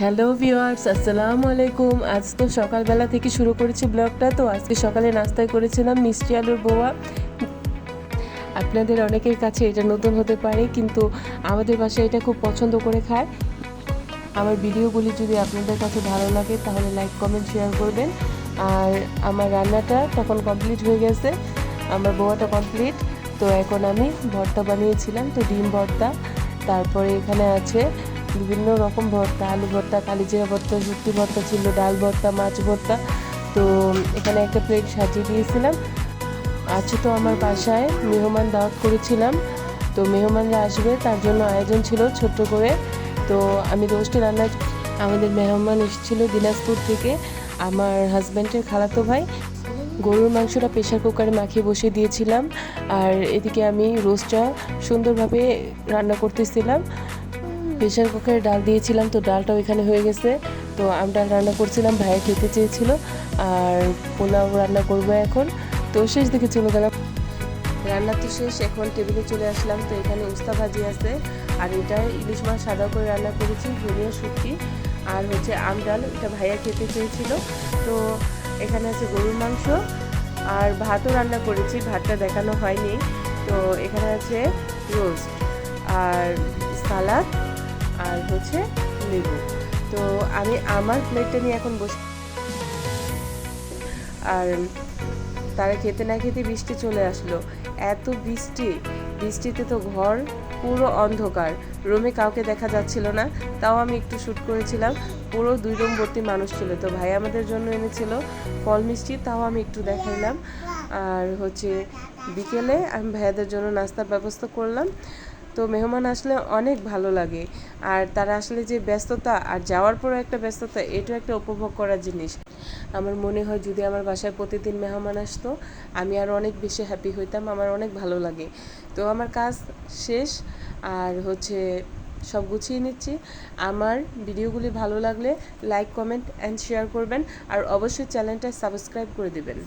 Hello viewers আসসালামু আলাইকুম। আজ তো সকালবেলা থেকে শুরু করেছি ব্লগটা, তো আজকে সকালে নাস্তায় করেছিলাম মিষ্টি আলুর বোয়া। আপনাদের অনেকের কাছে এটা নতুন হতে পারে, কিন্তু আমাদের বাসায় এটা খুব পছন্দ করে খায়। আমার ভিডিওগুলি যদি আপনাদের কাছে ভালো লাগে, তাহলে লাইক, কমেন্ট, শেয়ার করবেন। আর আমার রান্নাটা তখন কমপ্লিট হয়ে গেছে, আমার বোয়াটা কমপ্লিট। তো এখন আমি ভর্তা বানিয়েছিলাম, তো ডিম ভর্তা। তারপরে এখানে আছে বিভিন্ন রকম ভর্তা, আলু ভর্তা, কালিজিরা ভর্তা শুক্তি ভর্তা ছিল, ডাল ভর্তা, মাছ ভর্তা। তো এখানে একটা প্লেট সাজিয়ে দিয়েছিলাম। আজকে তো আমার বাসায় মেহমান দাওয়াত করেছিলাম। তো মেহমানরা আসবে, তার জন্য আয়োজন ছিল ছোট্ট করে। তো আমি রোস্টে রান্না আমাদের মেহমান এসেছিল দিনাজপুর থেকে, আমার হাজব্যান্ডের খালাতো ভাই। গরুর মাংসটা প্রেশার কুকারে মাখিয়ে বসিয়ে দিয়েছিলাম। আর এদিকে আমি রোস্টটা সুন্দরভাবে রান্না করতেছিলাম। প্রেশার কুকারে ডাল দিয়েছিলাম, তো ডালটাও এখানে হয়ে গেছে। তো আমি ডাল রান্না করছিলাম, ভাইয়া খেতে চেয়েছিল, আর পোলাও রান্না করব এখন। তো শেষ দিকে চলে গেলাম। রান্না তো শেষ, এখন টেবিলে চলে আসলাম, তো এখানে উস্তা ভাজি আছে। আর এটা ইলিশ মাছ সাদা করে রান্না করেছি, ধনিয়া শুটকি, আর হচ্ছে আম ডাল, এটা ভাইয়া খেতে চেয়েছিল। তো এখানে আছে গরুর মাংস, আর ভাতও রান্না করেছি, ভাতটা দেখানো হয়নি। তো এখানে আছে রোস্ট, আর সালাদ আর হচ্ছে লেবু। তো আমি আমার প্লেটটা নিয়ে এখন বসে আর তারা খেতে না খেতে বৃষ্টি চলে আসলো। এত বৃষ্টি। বৃষ্টিতে তো ঘর পুরো অন্ধকার। রুমে কাউকে দেখা যাচ্ছিল না। তাও আমি একটু শ্যুট করেছিলাম। পুরো দুই রুম ভর্তি মানুষ ছিল। তো ভাই আমাদের জন্য এনেছিল ফল মিষ্টি, তাও আমি একটু দেখাইলাম। আর হচ্ছে বিকেলে আমি ভাইয়াদের জন্য নাস্তার ব্যবস্থা করলাম। তো মেহমান আসলে অনেক ভালো লাগে। আর তারা আসলে যে ব্যস্ততা আর যাওয়ার পরও একটা ব্যস্ততা, এটাও একটা উপভোগ করার জিনিস। আমার মনে হয় যদি আমার বাসায় প্রতিদিন মেহমান আসতো, আমি আরও অনেক বেশি হ্যাপি হইতাম, আমার অনেক ভালো লাগে। তো আমার কাজ শেষ, আর হচ্ছে সব গুছিয়ে নিচ্ছি। আমার ভিডিওগুলি ভালো লাগলে লাইক কমেন্ট অ্যান্ড শেয়ার করবেন, আর অবশ্যই চ্যানেলটা সাবস্ক্রাইব করে দেবেন।